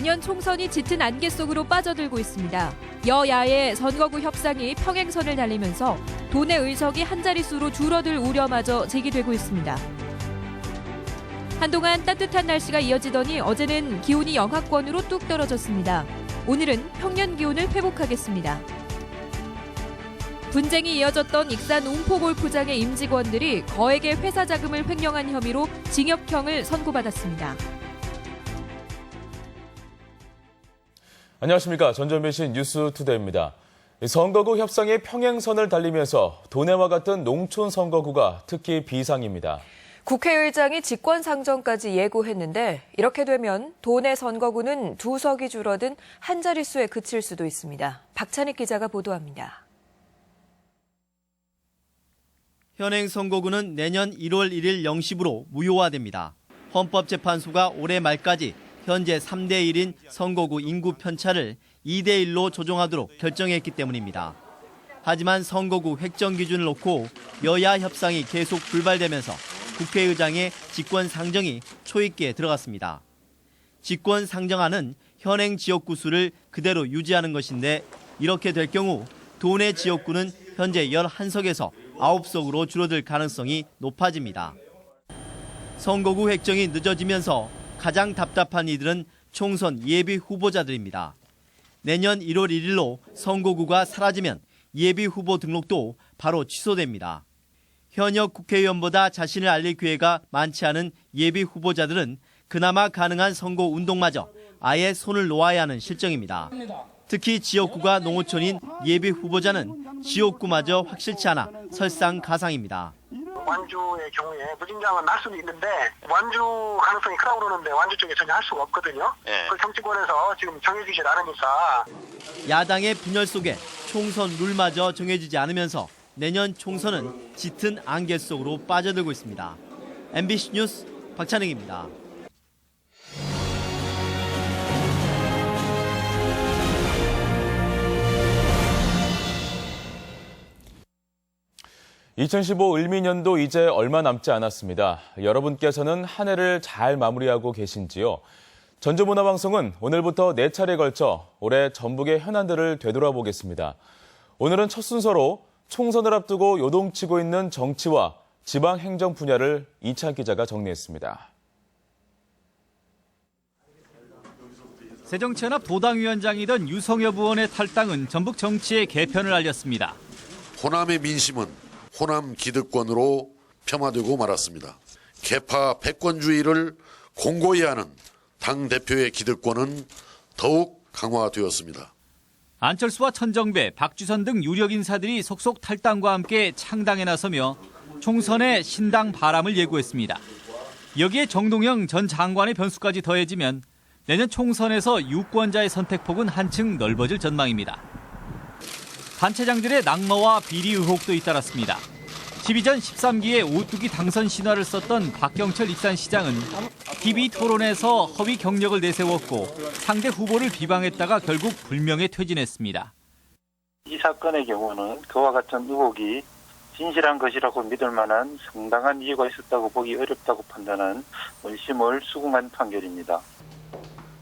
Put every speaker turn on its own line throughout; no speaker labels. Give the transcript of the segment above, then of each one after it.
내년 총선이 짙은 안개 속으로 빠져들고 있습니다. 여야의 선거구 협상이 평행선을 달리면서 도내 의석이 한 자릿수로 줄어들 우려마저 제기되고 있습니다. 한동안 따뜻한 날씨가 이어지더니 어제는 기온이 영하권으로 뚝 떨어졌습니다. 오늘은 평년 기온을 회복하겠습니다. 분쟁이 이어졌던 익산 웅포골프장의 임직원들이 거액의 회사 자금을 횡령한 혐의로 징역형을 선고받았습니다.
안녕하십니까. 전전민 씨 뉴스투데이입니다. 선거구 협상이 평행선을 달리면서 도내와 같은 농촌 선거구가 특히 비상입니다.
국회의장이 직권상정까지 예고했는데 이렇게 되면 도내 선거구는 두 석이 줄어든 한 자릿수에 그칠 수도 있습니다. 박찬익 기자가 보도합니다.
현행 선거구는 내년 1월 1일 0시부로 무효화됩니다. 헌법재판소가 올해 말까지 현재 3대 1인 선거구 인구 편차를 2대 1로 조정하도록 결정했기 때문입니다. 하지만 선거구 획정 기준을 놓고 여야 협상이 계속 불발되면서 국회의장의 직권 상정이 초입기에 들어갔습니다. 직권 상정안은 현행 지역구 수를 그대로 유지하는 것인데 이렇게 될 경우 도내 지역구는 현재 11석에서 9석으로 줄어들 가능성이 높아집니다. 선거구 획정이 늦어지면서 가장 답답한 이들은 총선 예비 후보자들입니다. 내년 1월 1일로 선거구가 사라지면 예비 후보 등록도 바로 취소됩니다. 현역 국회의원보다 자신을 알릴 기회가 많지 않은 예비 후보자들은 그나마 가능한 선거 운동마저 아예 손을 놓아야 하는 실정입니다. 특히 지역구가 농어촌인 예비 후보자는 지역구마저 확실치 않아 설상가상입니다.
완주의 경우에 무진장은 날 수는 있는데 완주 가능성이 크다고 그러는데 완주 쪽에 전혀 할 수가 없거든요. 그 정치권에서 지금 정해주질 않으니까
야당의 분열 속에 총선 룰마저 정해지지 않으면서 내년 총선은 짙은 안개 속으로 빠져들고 있습니다. MBC 뉴스 박찬익입니다.
2015 을미년도 이제 얼마 남지 않았습니다. 여러분께서는 한 해를 잘 마무리하고 계신지요? 전조문화방송은 오늘부터 네 차례에 걸쳐 올해 전북의 현안들을 되돌아보겠습니다. 오늘은 첫 순서로 총선을 앞두고 요동치고 있는 정치와 지방 행정 분야를 이찬 기자가 정리했습니다.
새정치연합 도당위원장이던 유성엽 의원의 탈당은 전북 정치의 개편을 알렸습니다.
호남의 민심은 호남 기득권으로 폄하되고 말았습니다. 개파 패권주의를 공고히 하는 당 대표의 기득권은 더욱 강화되었습니다.
안철수와 천정배, 박주선 등 유력 인사들이 속속 탈당과 함께 창당에 나서며 총선에 신당 바람을 예고했습니다. 여기에 정동영 전 장관의 변수까지 더해지면 내년 총선에서 유권자의 선택폭은 한층 넓어질 전망입니다. 단체장들의 낙마와 비리 의혹도 잇따랐습니다. 12전 13기에 오뚜기 당선 신화를 썼던 박경철 익산시장은 TV 토론에서 허위 경력을 내세웠고 상대 후보를 비방했다가 결국 불명예 퇴진했습니다.
이 사건의 경우는 그와 같은 의혹이 진실한 것이라고 믿을 만한 상당한 이유가 있었다고 보기 어렵다고 판단한 원심을 수긍한 판결입니다.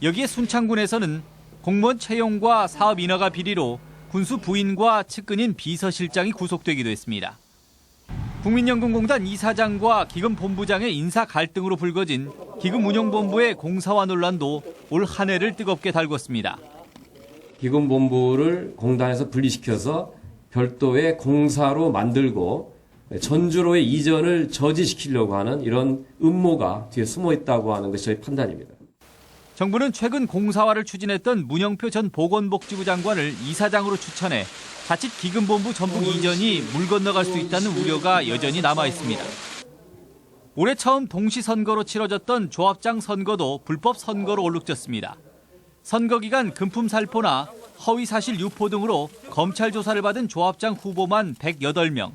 여기에 순창군에서는 공무원 채용과 사업 인허가 비리로 군수 부인과 측근인 비서실장이 구속되기도 했습니다. 국민연금공단 이사장과 기금본부장의 인사 갈등으로 불거진 기금운용본부의 공사화 논란도 올 한 해를 뜨겁게 달궜습니다.
기금본부를 공단에서 분리시켜서 별도의 공사로 만들고 전주로의 이전을 저지시키려고 하는 이런 음모가 뒤에 숨어 있다고 하는 것이 저희 판단입니다.
정부는 최근 공사화를 추진했던 문영표 전 보건복지부 장관을 이사장으로 추천해 자칫 기금본부 전북 이전이 물 건너갈 수 있다는 우려가 여전히 남아 있습니다. 올해 처음 동시 선거로 치러졌던 조합장 선거도 불법 선거로 얼룩졌습니다. 선거 기간 금품 살포나 허위 사실 유포 등으로 검찰 조사를 받은 조합장 후보만 108명.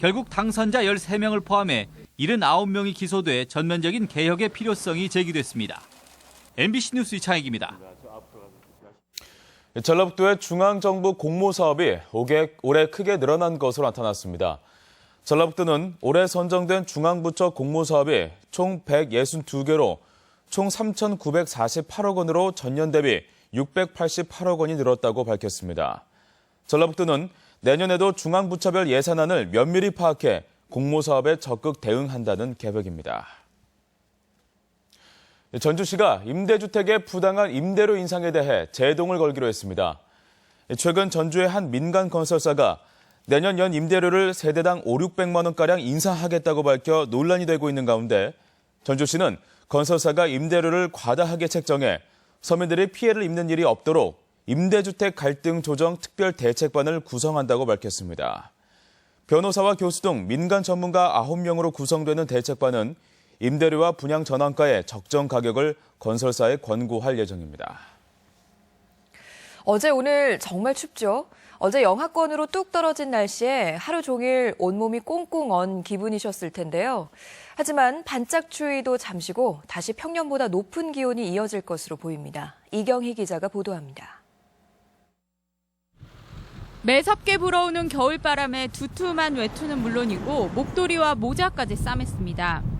결국 당선자 13명을 포함해 79명이 기소돼 전면적인 개혁의 필요성이 제기됐습니다. MBC 뉴스 이창익입니다.
전라북도의 중앙정부 공모 사업이 올해 크게 늘어난 것으로 나타났습니다. 전라북도는 올해 선정된 중앙부처 공모 사업이 총 162개로 총 3,948억 원으로 전년 대비 688억 원이 늘었다고 밝혔습니다. 전라북도는 내년에도 중앙부처별 예산안을 면밀히 파악해 공모사업에 적극 대응한다는 계획입니다. 전주시가 임대주택의 부당한 임대료 인상에 대해 제동을 걸기로 했습니다. 최근 전주의 한 민간 건설사가 내년 연 임대료를 세대당 5, 600만 원가량 인상하겠다고 밝혀 논란이 되고 있는 가운데 전주시는 건설사가 임대료를 과다하게 책정해 서민들이 피해를 입는 일이 없도록 임대주택 갈등 조정 특별 대책반을 구성한다고 밝혔습니다. 변호사와 교수 등 민간 전문가 9명으로 구성되는 대책반은 임대료와 분양 전환가의 적정 가격을 건설사에 권고할 예정입니다.
어제 오늘 정말 춥죠? 어제 영하권으로 뚝 떨어진 날씨에 하루 종일 온몸이 꽁꽁 언 기분이셨을 텐데요. 하지만 반짝 추위도 잠시고 다시 평년보다 높은 기온이 이어질 것으로 보입니다. 이경희 기자가 보도합니다.
매섭게 불어오는 겨울바람에 두툼한 외투는 물론이고 목도리와 모자까지 싸맸습니다.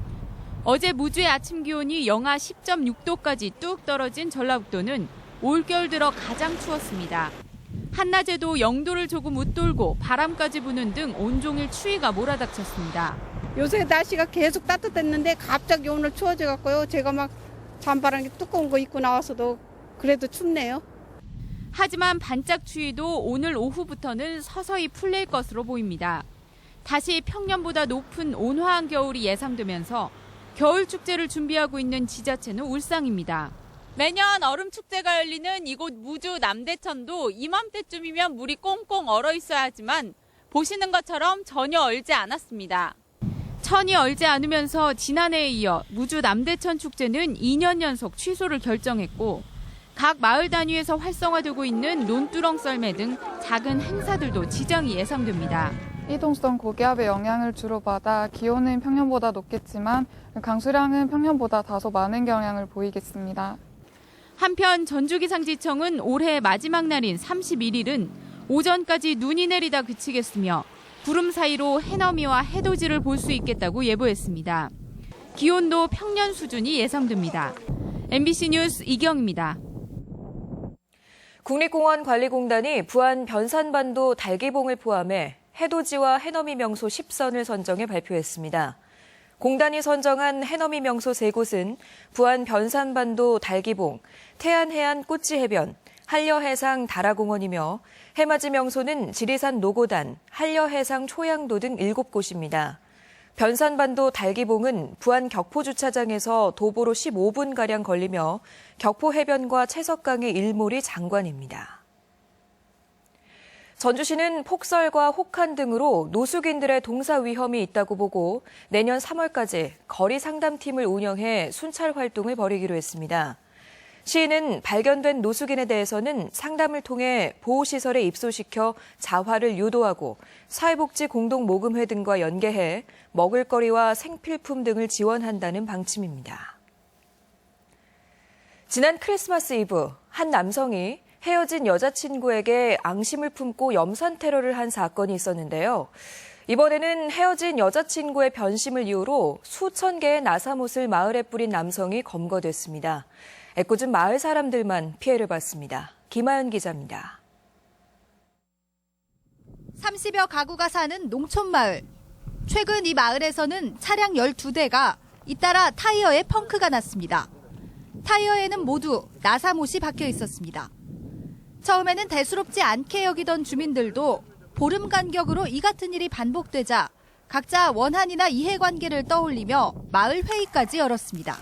어제 무주의 아침 기온이 영하 10.6도까지 뚝 떨어진 전라북도는 올겨울 들어 가장 추웠습니다. 한낮에도 0도를 조금 웃돌고 바람까지 부는 등 온종일 추위가 몰아닥쳤습니다.
요새 날씨가 계속 따뜻했는데 갑자기 오늘 추워져 갖고요. 제가 막 잠바랑 두꺼운 거 입고 나와서도 그래도 춥네요.
하지만 반짝 추위도 오늘 오후부터는 서서히 풀릴 것으로 보입니다. 다시 평년보다 높은 온화한 겨울이 예상되면서 겨울 축제를 준비하고 있는 지자체는 울상입니다. 매년 얼음 축제가 열리는 이곳 무주 남대천도 이맘때쯤이면 물이 꽁꽁 얼어 있어야 하지만 보시는 것처럼 전혀 얼지 않았습니다. 천이 얼지 않으면서 지난해에 이어 무주 남대천 축제는 2년 연속 취소를 결정했고 각 마을 단위에서 활성화되고 있는 논두렁 썰매 등 작은 행사들도 지장이 예상됩니다.
이동성 고기압의 영향을 주로 받아 기온은 평년보다 높겠지만 강수량은 평년보다 다소 많은 경향을 보이겠습니다.
한편 전주기상지청은 올해 마지막 날인 31일은 오전까지 눈이 내리다 그치겠으며 구름 사이로 해넘이와 해돋이를 볼 수 있겠다고 예보했습니다. 기온도 평년 수준이 예상됩니다. MBC 뉴스 이경입니다.
국립공원관리공단이 부안 변산반도 달기봉을 포함해 해돋이와 해넘이 명소 10선을 선정해 발표했습니다. 공단이 선정한 해넘이 명소 3곳은 부안 변산반도 달기봉, 태안해안 꽃지해변, 한려해상 다라공원이며 해맞이 명소는 지리산 노고단, 한려해상 초양도 등 7곳입니다. 변산반도 달기봉은 부안 격포 주차장에서 도보로 15분가량 걸리며 격포 해변과 채석강의 일몰이 장관입니다. 전주시는 폭설과 혹한 등으로 노숙인들의 동사 위험이 있다고 보고 내년 3월까지 거리 상담팀을 운영해 순찰 활동을 벌이기로 했습니다. 시는 발견된 노숙인에 대해서는 상담을 통해 보호시설에 입소시켜 자활을 유도하고 사회복지 공동모금회 등과 연계해 먹을거리와 생필품 등을 지원한다는 방침입니다. 지난 크리스마스 이브 한 남성이 헤어진 여자친구에게 앙심을 품고 염산 테러를 한 사건이 있었는데요. 이번에는 헤어진 여자친구의 변심을 이유로 수천 개의 나사못을 마을에 뿌린 남성이 검거됐습니다. 애꿎은 마을 사람들만 피해를 봤습니다. 김하연 기자입니다.
30여 가구가 사는 농촌 마을. 최근 이 마을에서는 차량 12대가 잇따라 타이어에 펑크가 났습니다. 타이어에는 모두 나사못이 박혀 있었습니다. 처음에는 대수롭지 않게 여기던 주민들도 보름 간격으로 이 같은 일이 반복되자 각자 원한이나 이해관계를 떠올리며 마을 회의까지 열었습니다.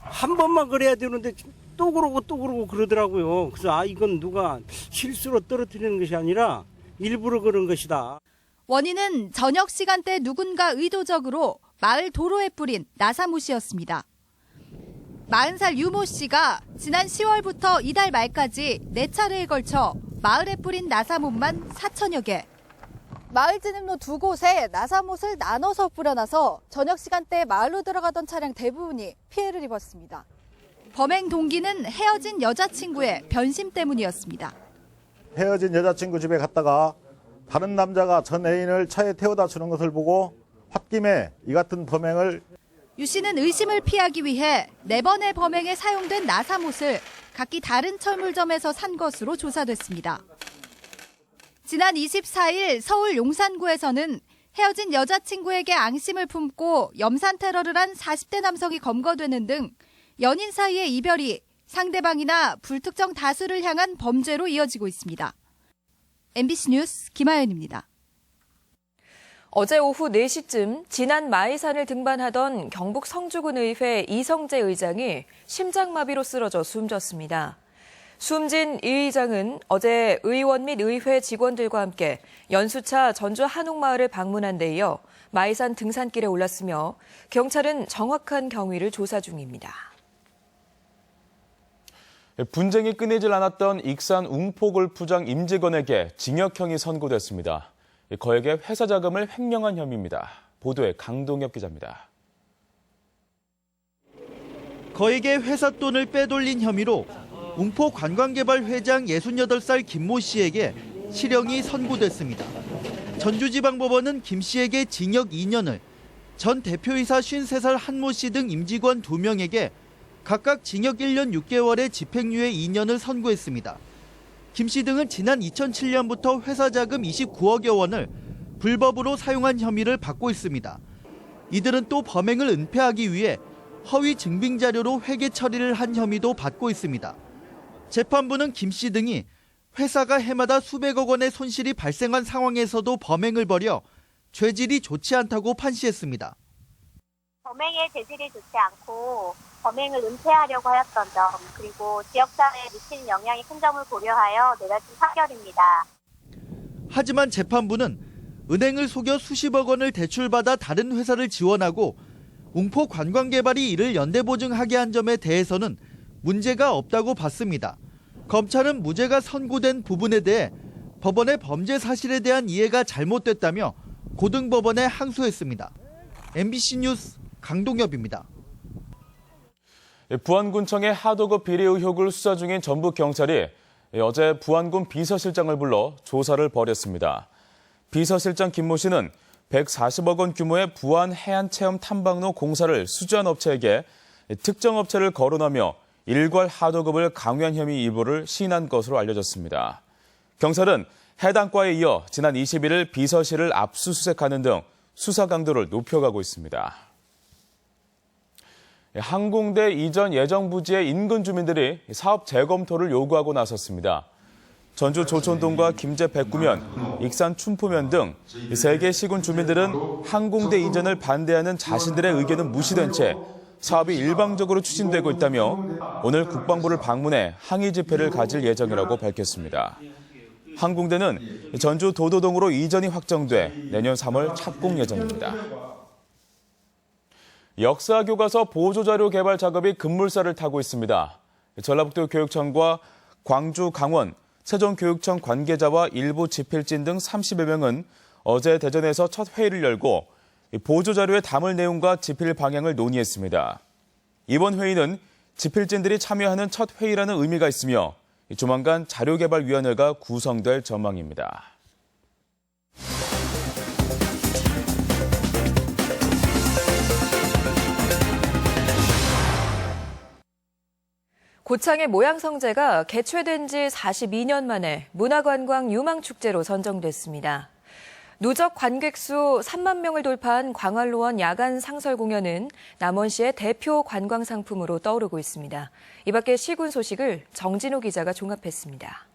한 번만 그래야 되는데 또 그러고 또 그러고 그러더라고요. 그래서 아 이건 누가 실수로 떨어뜨리는 것이 아니라 일부러 그런 것이다.
원인은 저녁 시간대 누군가 의도적으로 마을 도로에 뿌린 나사못이었습니다. 40살 유모 씨가 지난 10월부터 이달 말까지 4차례에 걸쳐 마을에 뿌린 나사못만 4천여 개. 마을 진입로 두 곳에 나사못을 나눠서 뿌려놔서 저녁 시간대 마을로 들어가던 차량 대부분이 피해를 입었습니다. 범행 동기는 헤어진 여자친구의 변심 때문이었습니다.
헤어진 여자친구 집에 갔다가 다른 남자가 전 애인을 차에 태워다 주는 것을 보고 홧김에 이 같은 범행을
유 씨는 의심을 피하기 위해 네 번의 범행에 사용된 나사못을 각기 다른 철물점에서 산 것으로 조사됐습니다. 지난 24일 서울 용산구에서는 헤어진 여자친구에게 앙심을 품고 염산 테러를 한 40대 남성이 검거되는 등 연인 사이의 이별이 상대방이나 불특정 다수를 향한 범죄로 이어지고 있습니다. MBC 뉴스 김하연입니다.
어제 오후 4시쯤 지난 마이산을 등반하던 경북 성주군 의회 이성재 의장이 심장마비로 쓰러져 숨졌습니다. 숨진 이 의장은 어제 의원 및 의회 직원들과 함께 연수차 전주 한옥마을을 방문한 데 이어 마이산 등산길에 올랐으며 경찰은 정확한 경위를 조사 중입니다.
분쟁이 끊이질 않았던 익산 웅포골프장 임직원에게 징역형이 선고됐습니다. 거액의 회사 자금을 횡령한 혐의입니다. 보도에 강동엽 기자입니다.
거액의 회사 돈을 빼돌린 혐의로 웅포 관광개발 회장 68살 김모 씨에게 실형이 선고됐습니다. 전주지방법원은 김 씨에게 징역 2년을, 전 대표이사 53살 한모 씨 등 임직원 2명에게 각각 징역 1년 6개월의 집행유예 2년을 선고했습니다. 김 씨 등은 지난 2007년부터 회사 자금 29억여 원을 불법으로 사용한 혐의를 받고 있습니다. 이들은 또 범행을 은폐하기 위해 허위 증빙 자료로 회계 처리를 한 혐의도 받고 있습니다. 재판부는 김 씨 등이 회사가 해마다 수백억 원의 손실이 발생한 상황에서도 범행을 벌여 죄질이 좋지 않다고 판시했습니다.
범행의 재질이 좋지 않고 범행을 은폐하려고 하였던 점 그리고 지역사회에 미치는 영향이 큰 점을 고려하여 내려진 판결입니다.
하지만 재판부는 은행을 속여 수십억 원을 대출받아 다른 회사를 지원하고 웅포 관광개발이 이를 연대보증하게 한 점에 대해서는 문제가 없다고 봤습니다. 검찰은 무죄가 선고된 부분에 대해 법원의 범죄 사실에 대한 이해가 잘못됐다며 고등법원에 항소했습니다. MBC 뉴스 강동엽입니다.
부안군청의 하도급 비리 의혹을 수사 중인 전북 경찰이 어제 부안군 비서실장을 불러 조사를 벌였습니다. 비서실장 김모 씨는 140억 원 규모의 부안 해안 체험 탐방로 공사를 수주한 업체에게 특정 업체를 거론하며 일괄 하도급을 강요한 혐의 일부를 시인한 것으로 알려졌습니다. 경찰은 해당 과에 이어 지난 21일 비서실을 압수수색하는 등 수사 강도를 높여가고 있습니다. 항공대 이전 예정 부지의 인근 주민들이 사업 재검토를 요구하고 나섰습니다. 전주 조촌동과 김제 백구면, 익산 춘포면 등 세 개 시군 주민들은 항공대 이전을 반대하는 자신들의 의견은 무시된 채 사업이 일방적으로 추진되고 있다며 오늘 국방부를 방문해 항의 집회를 가질 예정이라고 밝혔습니다. 항공대는 전주 도도동으로 이전이 확정돼 내년 3월 착공 예정입니다. 역사 교과서 보조자료 개발 작업이 급물살을 타고 있습니다. 전라북도 교육청과 광주, 강원, 세종교육청 관계자와 일부 지필진 등 30여 명은 어제 대전에서 첫 회의를 열고 보조자료에 담을 내용과 지필 방향을 논의했습니다. 이번 회의는 지필진들이 참여하는 첫 회의라는 의미가 있으며 조만간 자료개발위원회가 구성될 전망입니다.
고창의 모양성제가 개최된 지 42년 만에 문화관광 유망축제로 선정됐습니다. 누적 관객 수 3만 명을 돌파한 광활로원 야간 상설 공연은 남원시의 대표 관광 상품으로 떠오르고 있습니다. 이 밖에 시군 소식을 정진호 기자가 종합했습니다.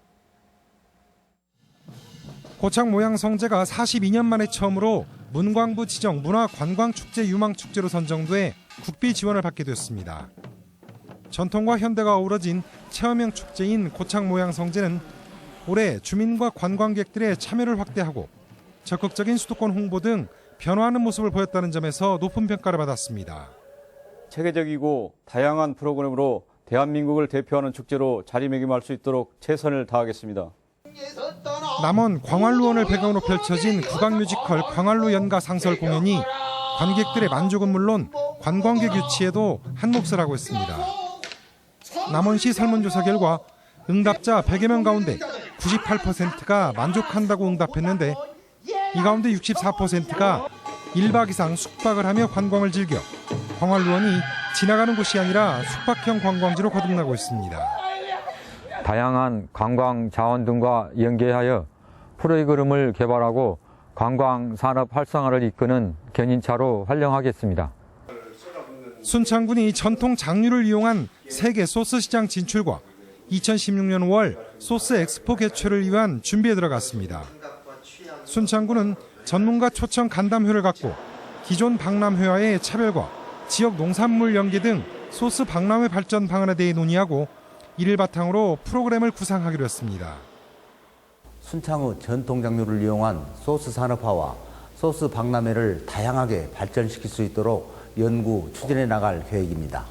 고창 모양 성제가 42년 만에 처음으로 문광부 지정 문화관광축제 유망축제로 선정돼 국비 지원을 받게 됐습니다. 전통과 현대가 어우러진 체험형 축제인 고창 모양 성제는 올해 주민과 관광객들의 참여를 확대하고 적극적인 수도권 홍보 등 변화하는 모습을 보였다는 점에서 높은 평가를 받았습니다.
체계적이고 다양한 프로그램으로 대한민국을 대표하는 축제로 자리매김할 수 있도록 최선을 다하겠습니다.
남원 광활루원을 배경으로 펼쳐진 국악 뮤지컬 광활루 연가 상설 공연이 관객들의 만족은 물론 관광객 유치에도 한 몫을 하고 있습니다. 남원시 설문조사 결과 응답자 100여 명 가운데 98%가 만족한다고 응답했는데 이 가운데 64%가 1박 이상 숙박을 하며 관광을 즐겨 광활루원이 지나가는 곳이 아니라 숙박형 관광지로 거듭나고 있습니다.
다양한 관광 자원 등과 연계하여 프로그램을 개발하고 관광 산업 활성화를 이끄는 견인차로 활용하겠습니다.
순창군이 전통 장류를 이용한 세계 소스 시장 진출과 2016년 5월 소스 엑스포 개최를 위한 준비에 들어갔습니다. 순창군은 전문가 초청 간담회를 갖고 기존 박람회와의 차별과 지역 농산물 연계 등 소스 박람회 발전 방안에 대해 논의하고 이를 바탕으로 프로그램을 구상하기로 했습니다.
순창의 전통 장류를 이용한 소스 산업화와 소스 박람회를 다양하게 발전시킬 수 있도록 연구 추진해 나갈 계획입니다.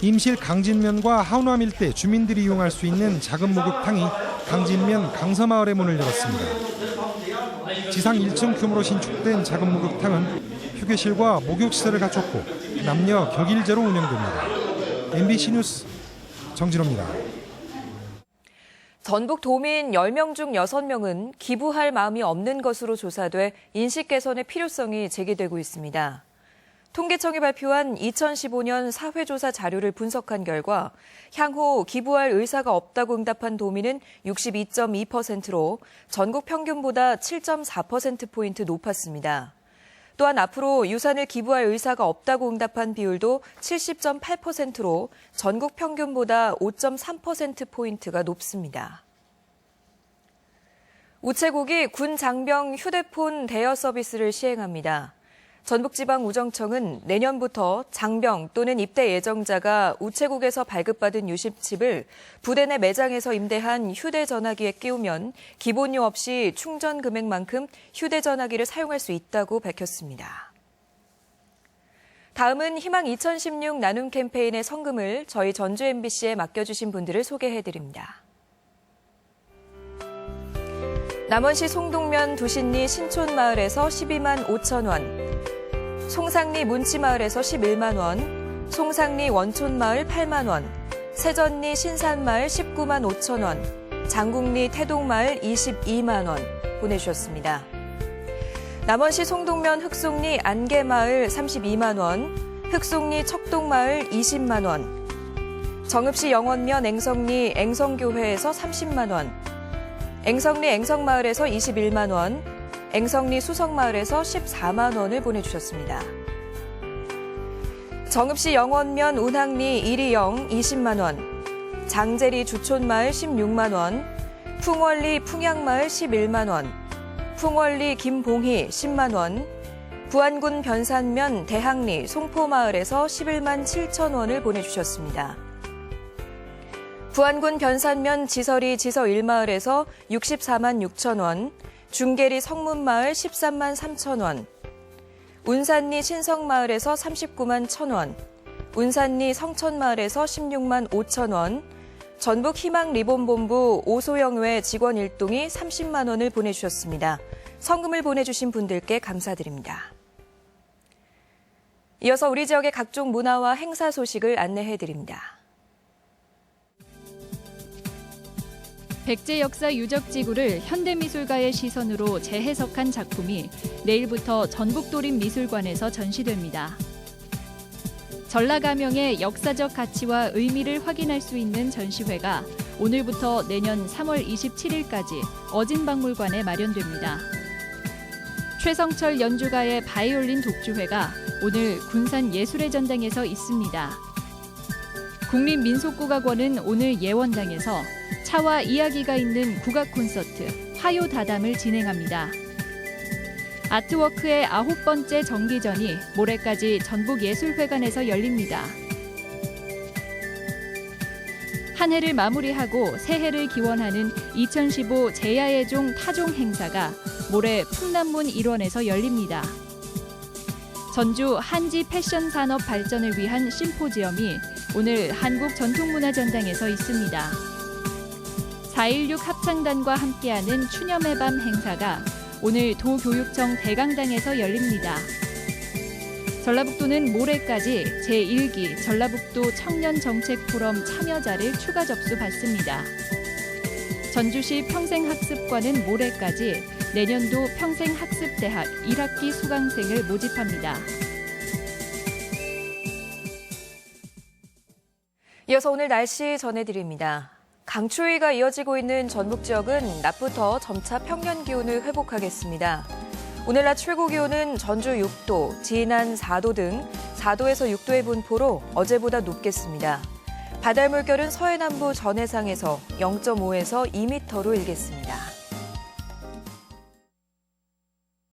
임실 강진면과 하우남 일대 주민들이 이용할 수 있는 작은 목욕탕이 강진면 강서마을의 문을 열었습니다. 지상 1층 규모로 신축된 작은 목욕탕은 휴게실과 목욕시설을 갖췄고 남녀 격일제로 운영됩니다. MBC 뉴스 정진호입니다.
전북 도민 10명 중 6명은 기부할 마음이 없는 것으로 조사돼 인식 개선의 필요성이 제기되고 있습니다. 통계청이 발표한 2015년 사회조사 자료를 분석한 결과 향후 기부할 의사가 없다고 응답한 도민은 62.2%로 전국 평균보다 7.4%포인트 높았습니다. 또한 앞으로 유산을 기부할 의사가 없다고 응답한 비율도 70.8%로 전국 평균보다 5.3%포인트가 높습니다. 우체국이 군 장병 휴대폰 대여 서비스를 시행합니다. 전북지방우정청은 내년부터 장병 또는 입대 예정자가 우체국에서 발급받은 유심칩을 부대 내 매장에서 임대한 휴대전화기에 끼우면 기본료 없이 충전 금액만큼 휴대전화기를 사용할 수 있다고 밝혔습니다. 다음은 희망 2016 나눔 캠페인의 성금을 저희 전주 MBC에 맡겨주신 분들을 소개해드립니다. 남원시 송동면 두신리 신촌마을에서 12만 5천 원, 송상리 문치마을에서 11만 원, 송상리 원촌마을 8만 원, 세전리 신산마을 19만 5천 원, 장국리 태동마을 22만 원 보내주셨습니다. 남원시 송동면 흑송리 안개마을 32만 원, 흑송리 척동마을 20만 원, 정읍시 영원면 앵성리 앵성교회에서 30만 원, 앵성리 앵성마을에서 21만 원, 앵성리 수성마을에서 14만 원을 보내주셨습니다. 정읍시 영원면 운항리 이리영 20만 원, 장제리 주촌마을 16만 원, 풍월리 풍양마을 11만 원, 풍월리 김봉희 10만 원, 부안군 변산면 대항리 송포마을에서 11만 7천 원을 보내주셨습니다. 부안군 변산면 지서리 지서 1마을에서 64만 6천 원, 중계리 성문마을 13만 3천 원, 운산리 신성마을에서 39만 1천 원, 운산리 성천마을에서 16만 5천 원, 전북 희망 리본본부 오소영회 직원 일동이 30만 원을 보내주셨습니다. 성금을 보내주신 분들께 감사드립니다. 이어서 우리 지역의 각종 문화와 행사 소식을 안내해드립니다.
백제 역사 유적 지구를 현대미술가의 시선으로 재해석한 작품이 내일부터 전북도립미술관에서 전시됩니다. 전라가명의 역사적 가치와 의미를 확인할 수 있는 전시회가 오늘부터 내년 3월 27일까지 어진박물관에 마련됩니다. 최성철 연주가의 바이올린 독주회가 오늘 군산 예술의 전당에서 있습니다. 국립민속국악원은 오늘 예원당에서 차와 이야기가 있는 국악 콘서트 화요 다담을 진행합니다. 아트워크의 아홉 번째 정기전이 모레까지 전북예술회관에서 열립니다. 한 해를 마무리하고 새해를 기원하는 2015 제야의 종 타종 행사가 모레 풍남문 일원에서 열립니다. 전주 한지 패션 산업 발전을 위한 심포지엄이 오늘 한국 전통문화전당에서 있습니다. 4.16 합창단과 함께하는 추념의 밤 행사가 오늘 도교육청 대강당에서 열립니다. 전라북도는 모레까지 제1기 전라북도 청년정책포럼 참여자를 추가 접수 받습니다. 전주시 평생학습관은 모레까지 내년도 평생학습대학 1학기 수강생을 모집합니다.
이어서 오늘 날씨 전해드립니다. 강추위가 이어지고 있는 전북 지역은 낮부터 점차 평년 기온을 회복하겠습니다. 오늘 낮 최고 기온은 전주 6도, 진안 4도 등 4도에서 6도의 분포로 어제보다 높겠습니다. 바다 물결은 서해남부 전해상에서 0.5에서 2m로 일겠습니다.